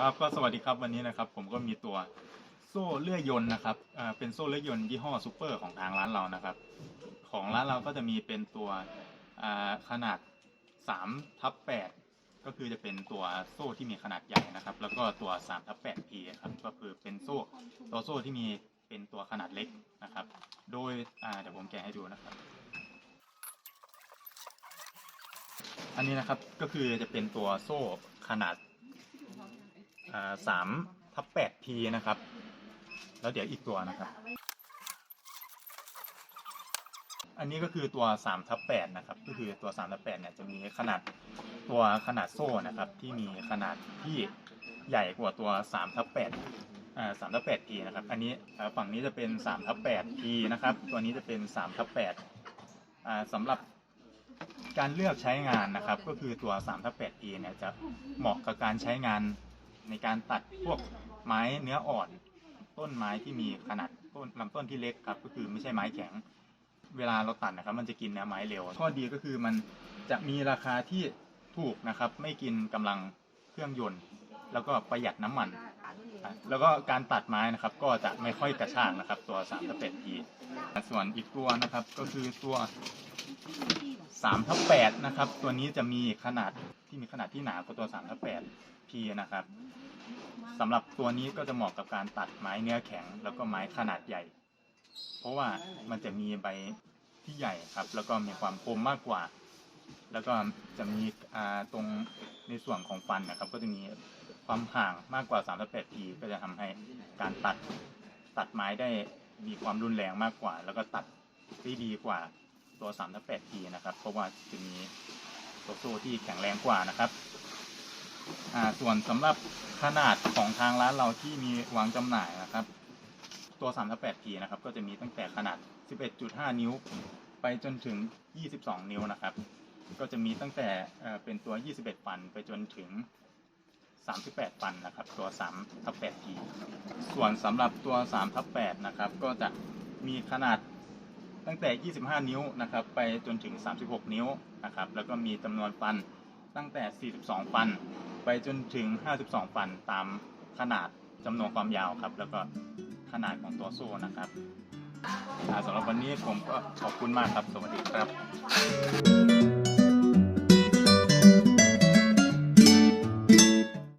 ครับก็สวัสดีครับวันนี้นะครับ ผมก็มีตัวโซ่เลื่อยยนต์นะครับอ่าเป็นโซ่เลื่อยยนต์ยี่ห้อซูเปอร์ของทางร้านเรานะครับ ของร้านเราก็จะมีเป็นตัวอ่าขนาด3ทับ8ก็คือจะเป็นตัวโซ่ที่มีขนาดใหญ่นะครับ แล้วก็ตัว3ทับ8 P ครับก็คือเป็นโซ่ตัวโซ่ที่มีเป็นตัวขนาดเล็กนะครับ โดยอ่าเดี๋ยวผมแกะให้ดูนะครับ อันนี้นะครับก็คือจะเป็นตัวโซ่ขนาด สามทับแปดพีนะครับ แล้วเดี๋ยวอีกตัวนะครับ อันนี้ก็คือตัวสามทับแปดนะครับ ก็คือตัวสามทับแปดเนี่ยจะมีขนาดตัวขนาดโซ่นะครับ ที่มีขนาดที่ใหญ่กว่าตัวสามทับแปดอ่าสามทับแปดพีนะครับ อันนี้ฝั่งนี้จะเป็นสามทับแปดพีนะครับ ตัวนี้จะเป็นสามทับแปดอ่าสำหรับการเลือกใช้งานนะครับ ก็คือตัว3ทับ8 P เนี่ยจะเหมาะกับการใช้งาน ในการตัดพวกไม้เนื้ออ่อน ต้นไม้ที่มีขนาดต้นลำต้นที่เล็กครับ ก็คือไม่ใช่ไม้แข็ง เวลาเราตัดนะครับ มันจะกินเนื้อไม้เร็วข้อดีก็คือมันจะมีราคาที่ถูกนะครับ ไม่กินกำลังเครื่องยนต์ แล้วก็ประหยัดน้ำมัน แล้วก็การตัดไม้นะครับ ก็จะไม่ค่อยกระชากนะครับ ตัว3ทับ8ทีส่วนอีกตัวนะครับก็คือตัว 3ทับ8นะครับ ตัวนี้จะมีขนาดที่มีขนาดที่หนากว่าตัว3ทับ8 P นะครับสำหรับตัวนี้ก็จะเหมาะกับการตัดไม้เนื้อแข็ง แล้วก็ไม้ขนาดใหญ่ เพราะว่ามันจะมีใบที่ใหญ่ครับ แล้วก็มีความคมมากกว่า แล้วก็จะมีตรงในส่วนของฟันนะครับ ก็จะมีความห่างมากกว่า3 8ทีก็จะทำให้การตัดตัดไม้ได้มีความรุนแรงมากกว่า แล้วก็ตัดได้ดีกว่า ตัว3 8ทีนะครับเพราะว่าจะมีตัวโซ่ที่แข็งแรงกว่านะครับส่วนสำหรับขนาดของทางร้านเราที่มีวางจำหน่ายนะครับ ตัว3ทับ8 P นะครับก็จะมีตั้งแต่ขนาด 11.5 นิ้ว ไปจนถึง 22 นิ้วนะครับ ก็จะมีตั้งแต่เป็นตัว 21ฟันไปจนถึง38ฟันนะครับตัว3ทับ8 P ส่วนสำหรับตัว3ทับ8นะครับก็จะมีขนาด ตั้งแต่ 25 นิ้วนะครับไปจนถึง 36 นิ้วนะครับแล้วก็มีจำนวนฟันตั้งแต่ 42 ฟัน ไปจนถึง 52 ฟันตามขนาดจำนวนความยาวครับ แล้วก็ขนาดของตัวโซ่นะครับสำหรับวันนี้ผมก็ขอบคุณมากครับ สวัสดีครับ